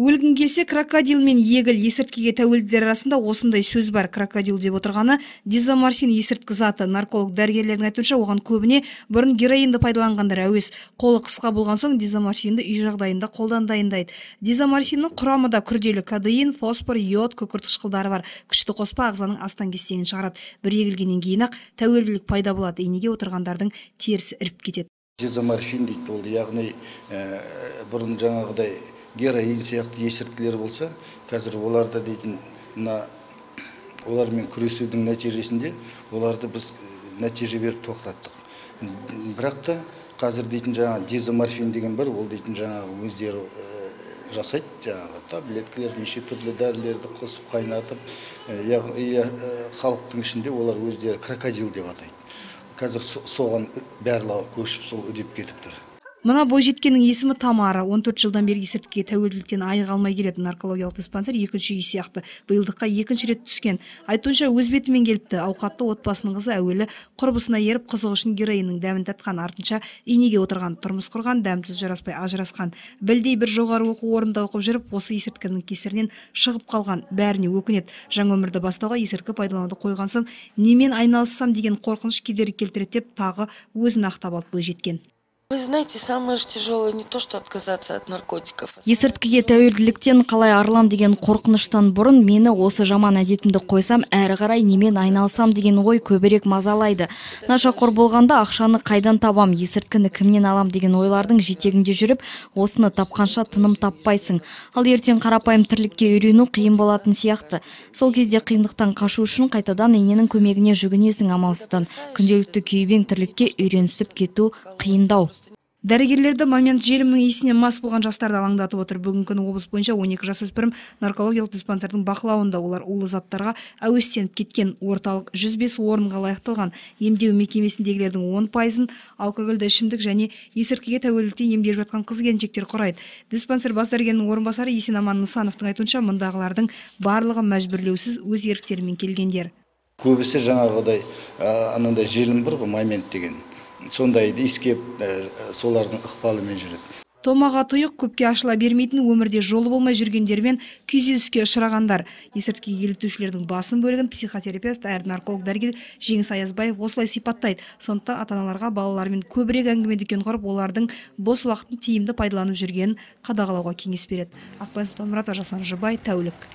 өлгің келсе крокодил мен егіл есірткіге тәуелділер арасында осындай сөз бар крокодил деп отырғаны дизоморфин есірткі заты нарколог дәрігерлердің айтуынша оған көбіне бұрын героинді пайдаланғандар әуес. Қолы қысқа болған соң дизоморфинді үй жағдайында қолдан дайындайды дизоморфиннің құрамында күрделі. Кадеин фосфор йод күкірт қышқылдары бар. Күшті қоспа ағзаның астан кестеңін шығарады. Бір егілгеннен кейін ақ тәуелділік пайда болады. Инеге отырғандардың терісі іріп кетеді. Дизоморфин дейді ол яғни бұрын жаңағыдай героин сияқты есірткілер болса қазір оларды дейтін мына олармен күресудің нәтижесінде оларды біз нәтиже беріп тоқтаттық. Бірақ та қазір дейтін жаңағы дезоморфин деген бар ол дейтін жаңағы өздері жасайды жаңағы таблеткалар неше түрлі дәрілерді қосып қайнатып яғни халықтың ішінде олар өздері крокодил деп атайды. Қазір соған барлығы көшіп сол үдеп кетіп тұр. Мына бойжеткеннің есімі тамара. 14 жылдан бері есірткіге тәуелділіктен айыға алмай келеді наркологиялық диспансер екінші үй сияқты. Биылдыққа екінші рет түскен. Айтуынша өз бетімен келіпті. Ауқатты отбасының қызы әуелі құрбысына еріп қызығы үшін героиннің дәмін татқан. Артынша инеге отырған тұрмыс құрған дәмсіз жараспай ажырасқан. Білдей бір жоғары оқу орнында оқып жүріп осы есірткінің кесірінен шығып қалған. Бәріне өкінеді. Жаңа өмірді бастауға есірткі пайдалануды қойған соң немен айналыссам деген қорқыныш кедергі келтіреді деп тағы өзін ақтап алды бойжеткен. Вы знаете, самое же тяжелое не то, что отказаться от наркотиков. Есірткіге тәуелділіктен қалай арылам деген қорқыныштан бұрын мені осы жаман әдетімді қойсам, әрі қарай немен айналысам деген ой көбірек мазалайды. Нашақор болғанда ақшаны қайдан табам, есірткіні кімнен алам деген ойлардың жетегінде жүріп, осыны тапқанша тыным таппайсың. Ал ертең қарапайым тірлікке үйрену қиын болатын сияқты. Сол кезде қиындықтан қашу үшін қайтадан ененің көмегіне жүгінесің амалсыздан. Күнделікті күйбең тірлікке үйренісіп кету қиындау дәрігерлерді момент желімнің иісінен мас болған жастарды алаңдатып отыр. Бүгінгі күні облыс бойынша 12 жасөспірім наркологиялық диспансердің бақылауында. Олар улы заттарға әуестеніп кеткен орталық 105 орынға лайықталған. Емдеу мекемесіндегілердің 10 пайызын алкогольді ішімдік және есірткіге тәуелділіктен емделіп жатқан қыз келіншектер құрайды. Диспансер бас дәрігерінің орынбасары есенаман нысановтың айтуынша мұндағылардың барлығы мәжбүрлеусіз өз еріктерімен келгендер. Көбісі жаңағыдай анандай желім бар ғой момент деген. Сондайды иіскеп солардың ықпалымен жүреді. Томаға тұйық көпке ашыла бермейтін өмірде жолы болмай жүргендермен күйзеліске ұшырағандар. Есірткіге еліктеушілердің басым бөлігін психотерапевт әрі нарколог дәрігер жеңіс аязбаев осылай сипаттайды. Сондықтан ата аналарға балалармен көбірек әңгіме дүкен құрып олардың бос уақытын тиімді пайдаланып жүргенін қадағалауға кеңес береді. Ақбай сұлтанмұратова жасан жұбай тәулік.